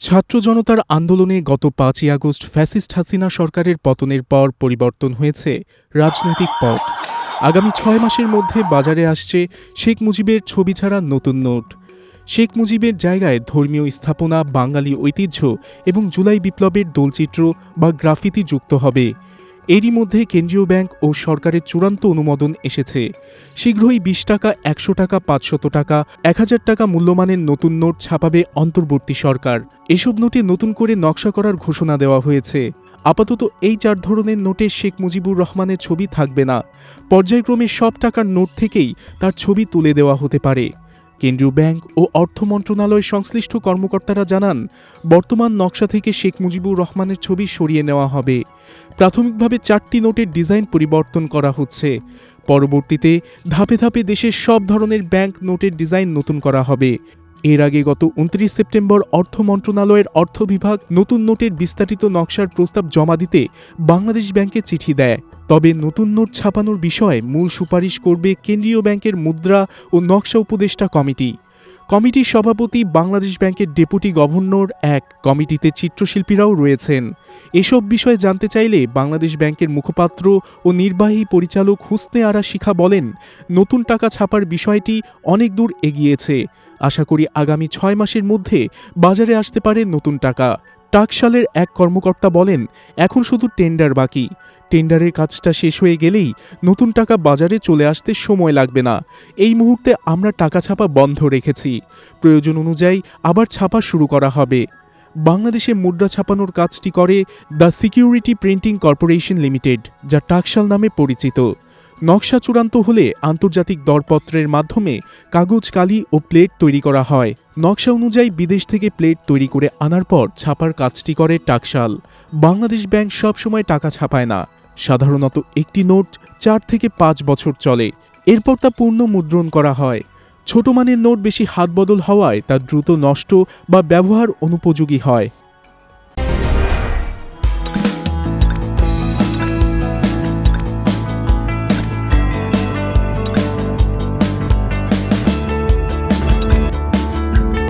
ছাত্র জনতার আন্দোলনে গত পাঁচই আগস্ট ফ্যাসিস্ট হাসিনা সরকারের পতনের পর পরিবর্তন হয়েছে রাজনৈতিক পথ। আগামী ছয় মাসের মধ্যে বাজারে আসছে শেখ মুজিবের ছবি ছাড়া নতুন নোট। শেখ মুজিবের জায়গায় ধর্মীয় স্থাপনা, বাঙালি ঐতিহ্য এবং জুলাই বিপ্লবের দোলচিত্র বা গ্রাফিতি যুক্ত হবে। এরই মধ্যে কেন্দ্রীয় ব্যাংক ও সরকারের চূড়ান্ত অনুমোদন এসেছে। শীঘ্রই বিশ টাকা, একশো টাকা, পাঁচশত টাকা, এক হাজার টাকা মূল্যমানের নতুন নোট ছাপাবে অন্তর্বর্তী সরকার। এসব নোটে নতুন করে নকশা করার ঘোষণা দেওয়া হয়েছে। আপাতত এই চার ধরনের নোটে শেখ মুজিবুর রহমানের ছবি থাকবে না। পর্যায়ক্রমে সব টাকার নোট থেকেই তার ছবি তুলে দেওয়া হতে পারে। কেন্দ্রীয় ব্যাংক ও অর্থ মন্ত্রণালয়ের সংশ্লিষ্ট কর্মকর্তারা জানান, বর্তমান নকশা থেকে শেখ মুজিবুর রহমানের ছবি সরিয়ে নেওয়া হবে। প্রাথমিকভাবে চারটি নোটের ডিজাইন পরিবর্তন করা হচ্ছে। পরবর্তীতে ধাপে ধাপে দেশের সব ধরনের ব্যাংক নোটের ডিজাইন নতুন করা হবে। এর আগে গত উনত্রিশ সেপ্টেম্বর অর্থ মন্ত্রণালয়ের অর্থ বিভাগ নতুন নোটের বিস্তারিত নকশার প্রস্তাব জমা দিতে বাংলাদেশ ব্যাংকে চিঠি দেয়। তবে নতুন নোট ছাপানোর বিষয়ে মূল সুপারিশ করবে কেন্দ্রীয় ব্যাংকের মুদ্রা ও নকশা উপদেষ্টা কমিটি। কমিটির সভাপতি বাংলাদেশ ব্যাংকের ডেপুটি গভর্নর এক। কমিটিতে চিত্রশিল্পীরাও রয়েছেন। এসব বিষয়ে জানতে চাইলে বাংলাদেশ ব্যাংকের মুখপাত্র ও নির্বাহী পরিচালক হুসনে আরা শিখা বলেন, নতুন টাকা ছাপার বিষয়টি অনেক দূর এগিয়েছে। আশা করি আগামী ছয় মাসের মধ্যে বাজারে আসতে পারে নতুন টাকা। টাকশালের এক কর্মকর্তা বলেন, এখন শুধু টেন্ডার বাকি। টেন্ডারের কাজটা শেষ হয়ে গেলেই নতুন টাকা বাজারে চলে আসতে সময় লাগবে না। এই মুহূর্তে আমরা টাকা ছাপা বন্ধ রেখেছি। প্রয়োজন অনুযায়ী আবার ছাপা শুরু করা হবে। বাংলাদেশে মুদ্রা ছাপানোর কাজটি করে the security printing corporation limited, যা টাকশাল নামে পরিচিত। নকশা চূড়ান্ত হলে আন্তর্জাতিক দরপত্রের মাধ্যমে কাগজ, কালি ও প্লেট তৈরি করা হয়। নকশা অনুযায়ী বিদেশ থেকে প্লেট তৈরি করে আনার পর ছাপার কাজটি করে টাকশাল। বাংলাদেশ ব্যাংক সবসময় টাকা ছাপায় না। সাধারণত একটি নোট চার থেকে পাঁচ বছর চলে। এরপর তা পূর্ণ মুদ্রণ করা হয়। ছোট মানের নোট বেশি হাতবদল হওয়ায় তা দ্রুত নষ্ট বা ব্যবহার অনুপযোগী হয়।